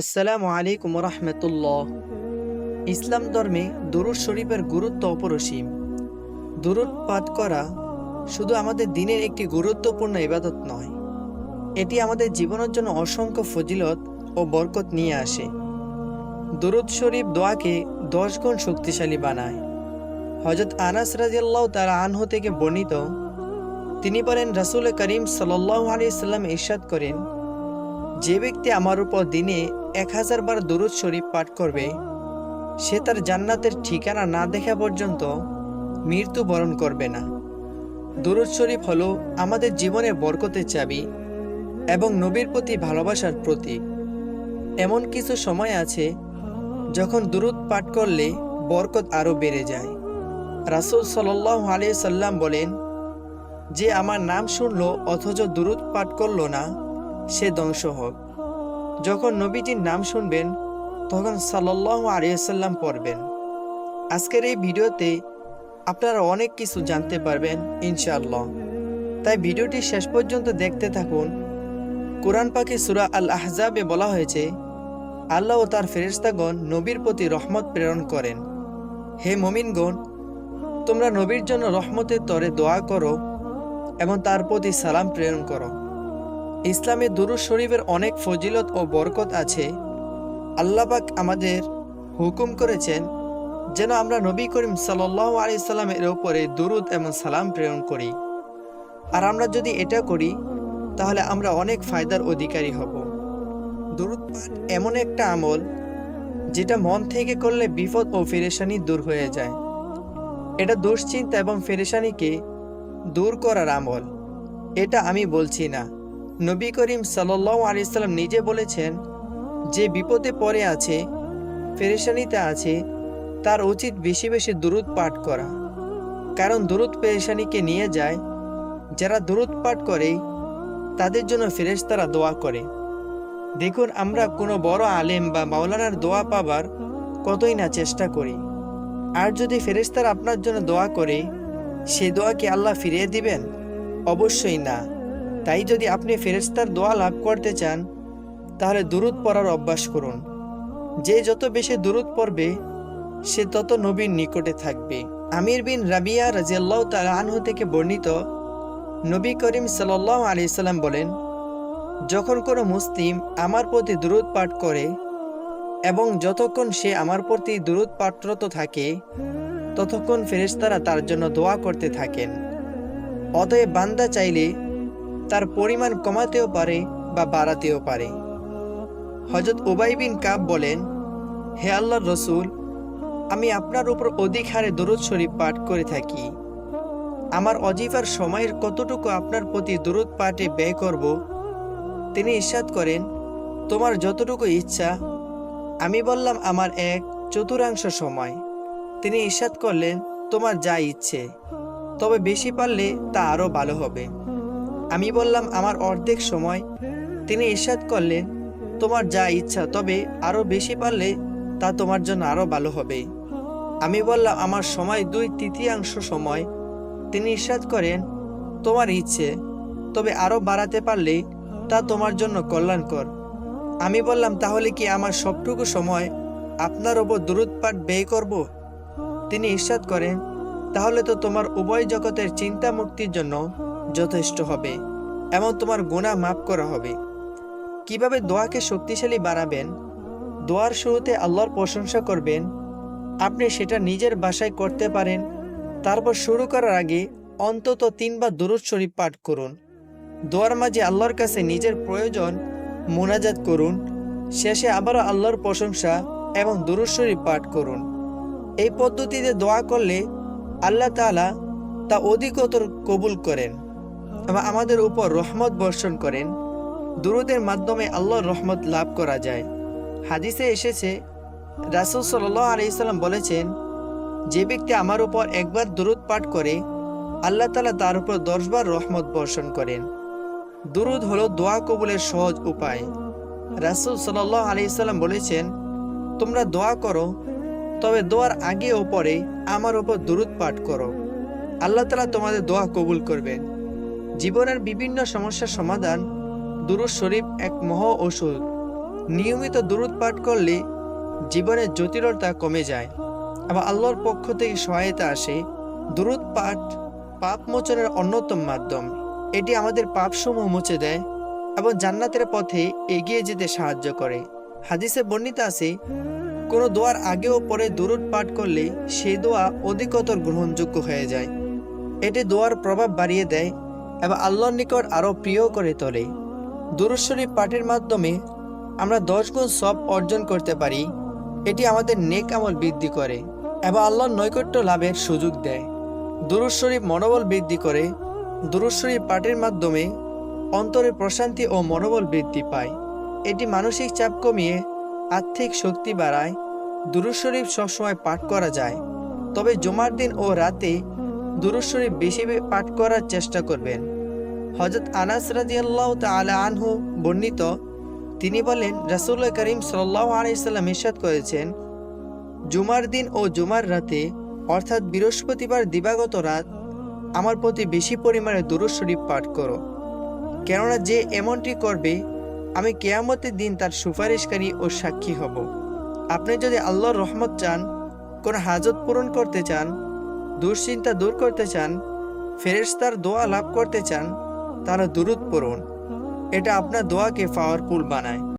আসসালামু আলাইকুম রহমতুল্লাহ ইসলাম ধর্মে দুরুদ শরীফের গুরুত্ব অপরসীম। দুরুদ পাঠ করা শুধু আমাদের দিনের একটি গুরুত্বপূর্ণ ইবাদত নয়, এটি আমাদের জীবনের জন্য অসংখ্য ফজিলত ও বরকত নিয়ে আসে। দুরুদ শরীফ দোয়াকে দশ গুণ শক্তিশালী বানায়। হজরত আনাস রাজিয়াল্লাহ তার আনহু থেকে বর্ণিত, তিনি বলেন, রাসুল করিম সাল্লাহ আলিয়াল্লাম ইরশাদ করেন, যে ব্যক্তি আমার উপর দিনে এক হাজার বার দুরুদ শরীফ পাঠ করবে। সে তার জান্নাতের ঠিকানা না দেখা পর্যন্ত মৃত্যু বরণ করবে না। দুরুদ শরীফ হলো আমাদের জীবনে বরকতের চাবি এবং নবীর প্রতি ভালোবাসার প্রতীক। এমন কিছু সময় আছে যখন দুরুদ পাঠ করলে বরকত আরও বেড়ে যায়। রাসুল সাল্লাহ আলিয়া সাল্লাম বলেন, যে আমার নাম শুনলো অথচ দুরুদ পাঠ করল না, সে ধ্বংস হোক। যখন নবীজির নাম শুনবেন, তখন সাল্লাহ আলিয়াল্লাম পড়বেন। আজকের এই ভিডিওতে আপনারা অনেক কিছু জানতে পারবেন, ইনশাআল্লাহ। তাই ভিডিওটি শেষ পর্যন্ত দেখতে থাকুন। কোরআন পাখি সুরা আল আহজাবে বলা হয়েছে, আল্লাহ ও তার ফেরেস্তাগণ নবীর প্রতি রহমত প্রেরণ করেন। হে মমিনগণ, তোমরা নবীর জন্য রহমতের তরে দোয়া করো এবং তার প্রতি সালাম প্রেরণ করো। ইসলামে দুরুদ শরীফের অনেক ফজিলত ও বরকত আছে। আল্লাপাক আমাদের হুকুম করেছেন যেন আমরা নবী করিম সাল্লাহ আলি সাল্লামের ওপরে দুরুদ এবং সালাম প্রেরণ করি। আর আমরা যদি এটা করি, তাহলে আমরা অনেক ফায়দার অধিকারী হব। দুরুদ পাঠ এমন একটা আমল যেটা মন থেকে করলে বিপদ ও ফেরেশানি দূর হয়ে যায়। এটা দুশ্চিন্তা এবং ফেরেশানিকে দূর করার আমল। এটা আমি বলছি না। নবী করিম সাল্লাহ আলিয়াল্লাম নিজে বলেছেন, যে বিপদে পড়ে আছে ফেরেশানিতে আছে, তার উচিত বেশি বেশি দূরত পাঠ করা। কারণ দূরত পেরেশানিকে নিয়ে যায়, যারা দূরত পাঠ করে, তাদের জন্য ফেরেশতারা দোয়া করে। দেখুন, আমরা কোনো বড় আলেম বা মাওলানার দোয়া পাবার কতই না চেষ্টা করি। আর যদি ফেরেশতারা আপনার জন্য দোয়া করে, সে দোয়া কি আল্লাহ ফিরিয়ে দিবেন? অবশ্যই না। তাই যদি আপনি ফেরেস্তার দোয়া লাভ করতে চান, তাহলে দুরুদ পড়ার অভ্যাস করুন। যে যত বেশি দূরত পড়বে, সে তত নবীর নিকটে থাকবে। আমির বিন রাবিয়া রাজিয়াল্লাহ তার আনহু থেকে বর্ণিত নবী করিম সাল্লাহ আলি সাল্লাম বলেন, যখন কোনো মুসলিম আমার প্রতি দুরুদ পাঠ করে এবং যতক্ষণ সে আমার প্রতি দুরুদ পাঠরত থাকে, ততক্ষণ ফেরেশতারা তার জন্য দোয়া করতে থাকেন। অতএব বান্দা চাইলে তার পরিমাণ কমাতেও পারে বা বাড়াতেও পারে। হজরত ওবাই বিন কাব বলেন, হে আল্লাহর রসুল, আমি আপনার উপর অধিক হারে দরুদ শরীফ পাঠ করে থাকি। আমার অজিফার সময়ের কতটুকু আপনার প্রতি দরুদ পাঠে ব্যয় করব? তিনি ইস্বাদ করেন, তোমার যতটুকু ইচ্ছা, আমি বললাম আমার এক চতুর্থাংশ সময়। তিনি ইস্বাদ করলেন, তোমার যা ইচ্ছে, তবে বেশি পারলে তা আরও ভালো হবে। আমি বললাম, আমার অর্ধেক সময়। তিনি ইরশাদ করলেন, তোমার যা ইচ্ছা, তবে আরও বেশি পারলে তা তোমার জন্য আরও ভালো হবে। আমি বললাম, আমার সময় দুই তৃতীয়াংশ সময়। তিনি ইরশাদ করেন, তোমার ইচ্ছে, তবে আরও বাড়াতে পারলে তা তোমার জন্য কল্যাণকর। আমি বললাম, তাহলে কি আমার সবটুকু সময় আপনার ওপর দূরত পাঠ ব্যয় করব? তিনি ইরশাদ করেন, তাহলে তো তোমার উভয় জগতের চিন্তা মুক্তির জন্য যথেষ্ট হবে, এবং তোমার গুণা মাফ করা হবে। কীভাবে দোয়াকে শক্তিশালী বাড়াবেন? দোয়ার শুরুতে আল্লাহর প্রশংসা করবেন। আপনি সেটা নিজের বাসায় করতে পারেন। তারপর শুরু করার আগে অন্তত তিনবার দুরুদ শরীফ পাঠ করুন। দোয়ার মাঝে আল্লাহর কাছে নিজের প্রয়োজন মোনাজাত করুন। শেষে আবারও আল্লাহর প্রশংসা এবং দুরুদ শরীফ পাঠ করুন। এই পদ্ধতিতে দোয়া করলে আল্লাহ তাআলা তা অধিকতর কবুল করেন। এবং আমাদের উপর রহমত বর্ষণ করেন। দুরুদের মাধ্যমে আল্লাহর রহমত লাভ করা যায়। হাদিসে এসেছে, রাসুল সাল্লাহ আলাইসাল্লাম বলেছেন, যে ব্যক্তি আমার উপর একবার দুরুদ পাঠ করে, আল্লাহ তালা তার উপর দশবার রহমত বর্ষণ করেন। দুরুদ হলো দোয়া কবুলের সহজ উপায়। রাসুল সাল্লাহ আলাইসাল্লাম বলেছেন, তোমরা দোয়া করো, তবে দোয়ার আগে ও পরে আমার উপর দুরুদ পাঠ করো। আল্লাহ তালা তোমাদের দোয়া কবুল করবেন। জীবনের বিভিন্ন সমস্যার সমাধান দুরুদ শরীফ এক মহ ওষুধ নিয়মিত দুরুদ পাঠ করলে জীবনের জটিলতা কমে যায়। আবার আল্লাহর পক্ষ থেকে সহায়তা আসে। দুরুদ পাঠ পাপ মোচনের অন্যতম মাধ্যম। এটি আমাদের পাপসমূহ মুছে দেয় এবং জান্নাতের পথে এগিয়ে যেতে সাহায্য করে। হাদিসে বর্ণিত আছে, কোনো দোয়ার আগে ও পরে দুরুদ পাঠ করলে সেই দোয়া অধিকতর গ্রহণযোগ্য হয়ে যায়। এটি দোয়ার প্রভাব বাড়িয়ে দেয় এবং আল্লাহর নিকট আরও প্রিয় করে তোলে। দুরুদ শরীফ পাঠের মাধ্যমে আমরা দশ গুণ সব অর্জন করতে পারি। এটি আমাদের নেক আমল বৃদ্ধি করে এবং আল্লাহর নৈকট্য লাভের সুযোগ দেয়। দুরুদ শরীফ মনোবল বৃদ্ধি করে দুরুদ শরীফ পাঠের মাধ্যমে অন্তরে প্রশান্তি ও মনোবল বৃদ্ধি পায়। এটি মানসিক চাপ কমিয়ে আর্থিক শক্তি বাড়ায়। দুরুদ শরীফ সবসময় পাঠ করা যায়। তবে জমার দিন ও রাতে দুরুদ শরীফ বেশি পাঠ করার চেষ্টা করবেন। হজরত আনাস রাজিয়াল্লাহ তালা আনহু বর্ণিত, তিনি বলেন রাসুল্লাহ করিম সাল্লাহ আলাইসাল্লাম ইরশাদ করেছেন, জুমার দিন ও জুমার রাতে, অর্থাৎ বৃহস্পতিবার দিবাগত রাত, আমার প্রতি বেশি পরিমাণে দুরুদ শরীফ পাঠ করো। কেননা যে এমনটি করবে, আমি কেয়ামতের দিন তার সুপারিশকারী ও সাক্ষী হব। আপনি যদি আল্লাহর রহমত চান, কোনো হাজত পূরণ করতে চান দুশ্চিন্তা দূর করতে চান, ফেরেশতার দোয়া লাভ করতে চান তারা দূরত পড়ুন। এটা আপনার দোয়াকে পাওয়ারফুল বানায়।